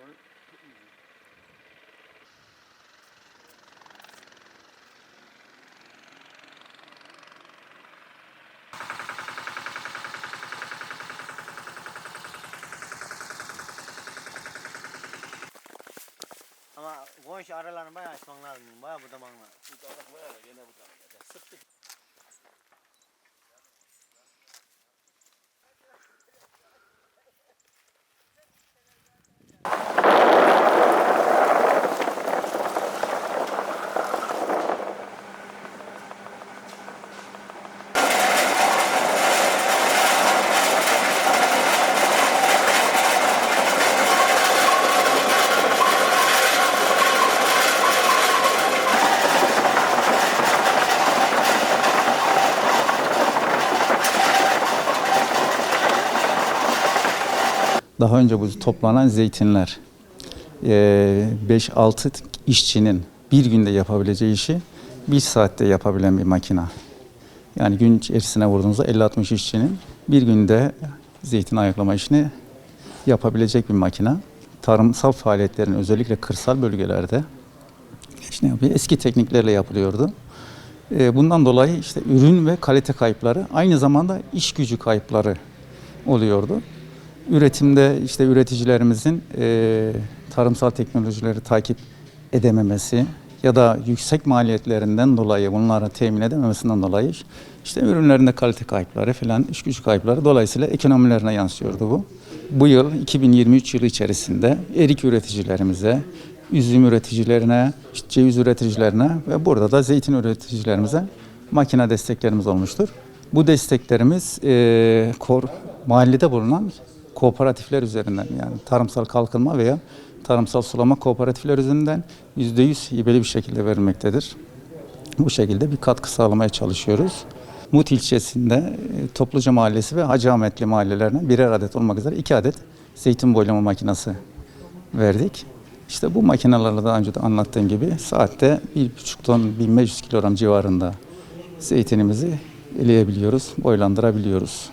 weren't. Ama koş aralarını bayağı açman lazım. Bayağı budamam lazım. Bu tarafı bayağı da gene budamam. Daha önce bu toplanan zeytinler 5-6 işçinin bir günde yapabileceği işi bir saatte yapabilen bir makina. Yani gün içerisine vurduğunuzda 50-60 işçinin bir günde zeytin ayıklama işini yapabilecek bir makina. Tarımsal faaliyetlerin özellikle kırsal bölgelerde işte yapıyor? eski tekniklerle yapılıyordu. E, Bundan dolayı işte ürün ve kalite kayıpları aynı zamanda iş gücü kayıpları oluyordu. Üretimde işte üreticilerimizin e, tarımsal teknolojileri takip edememesi ya da yüksek maliyetlerinden dolayı bunları temin edememesinden dolayı işte ürünlerinde kalite kayıpları filan iş gücü kayıpları dolayısıyla ekonomilerine yansıyordu bu. Bu yıl 2023 yılı içerisinde erik üreticilerimize, üzüm üreticilerine, ceviz üreticilerine ve burada da zeytin üreticilerimize makine desteklerimiz olmuştur. Bu desteklerimiz e, kor, mahallede bulunan kooperatifler üzerinden yani tarımsal kalkınma veya tarımsal sulama kooperatifler üzerinden %100 hibeli bir şekilde verilmektedir. Bu şekilde bir katkı sağlamaya çalışıyoruz. Mut ilçesinde e, Topluca Mahallesi ve Hacı Ahmetli mahallelerine birer adet olmak üzere iki adet zeytin boylama makinesi verdik. İşte bu makinelerle daha önce de anlattığım gibi saatte 1,5 ton 1500 kilogram civarında zeytinimizi eleyebiliyoruz, boylandırabiliyoruz.